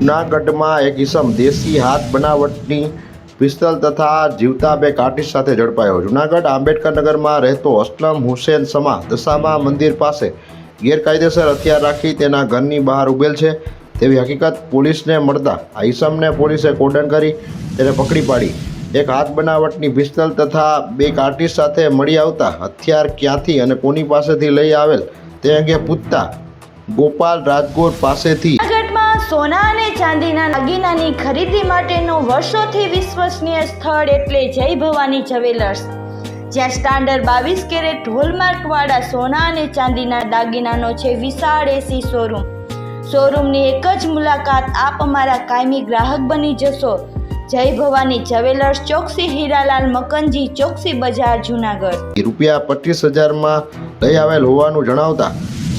જૂનાગઢમાં એક ઇસમ દેશી હાથ બનાવટની પિસ્તલ તથા જીવતા બે કાર્ટિસ સાથે ઝડપાયો. જૂનાગઢ આંબેડકર નગરમાં રહેતો અસલમ હુસેન સમા દશામા મંદિર પાસે ગેરકાયદેસર હથિયાર રાખી તેના ઘરની બહાર ઉભેલ છે. તેવી હકીકત પોલીસને મળતા આ ઈસમને પોલીસે કોર્ડન કરી તેને પકડી પાડી. એક હાથ બનાવટની પિસ્તલ તથા બે કાર્ટિસ સાથે મળી આવતા હથિયાર ક્યાંથી અને કોની પાસેથી લઈ આવેલ તે અંગે પૂછતા ગોપાલ રાજગોર પાસેથી સોના અને ચાંદીના દાગીનાની ખરીદી માટેનું વર્ષોથી વિશ્વસનીય સ્થળ એટલે જય ભવાની જ્વેલર્સ. જ્યાં સ્ટાન્ડર્ડ બાવીસ કેરેટ હોલમાર્કવાળા સોના અને ચાંદીના દાગીનાનો છે વિશાળ એસી શોરૂમ. શોરૂમની એક જ મુલાકાત આપ અમારા કાયમી ગ્રાહક બની જશો. જય ભવાની જ્વેલર્સ ચોકસી હીરાલાલ મકનજી ચોકસી બજાર જુનાગઢ. રૂપિયા પચીસ હજારમાં લઈ આવેલ હોવાનું જણાવતા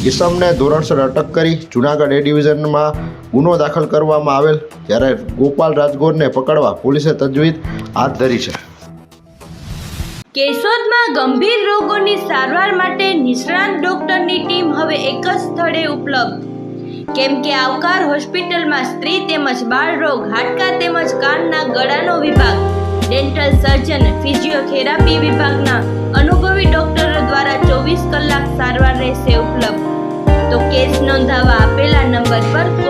ઈસમને ધોરણસર અટક કરી જૂનાગઢ એ ડિવિઝનમાં ગુનો દાખલ કરવામાં આવેલ જ્યારે ગોપાલ રાજગોરને પકડવા પોલીસે તજવીજ હાથ ધરી છે. કેશોદમાં ગંભીર રોગોની સારવાર માટે નિષ્ણાંત ડોક્ટરની ટીમ હવે એક જ સ્થળે ઉપલબ્ધ. કેમ કે આવકાર હોસ્પિટલમાં સ્ત્રી તેમજ બાળ રોગ, હાડકા તેમજ કાનના ગળાનો વિભાગ, ડેન્ટલ સર્જન, ફિઝિયોથેરાપી વિભાગના અનુભવી ડોક્ટરો દ્વારા ચોવીસ કલાક સારવાર રહેશે ઉપલબ્ધ. તો કેસ નોંધાવા આપેલા નંબર પર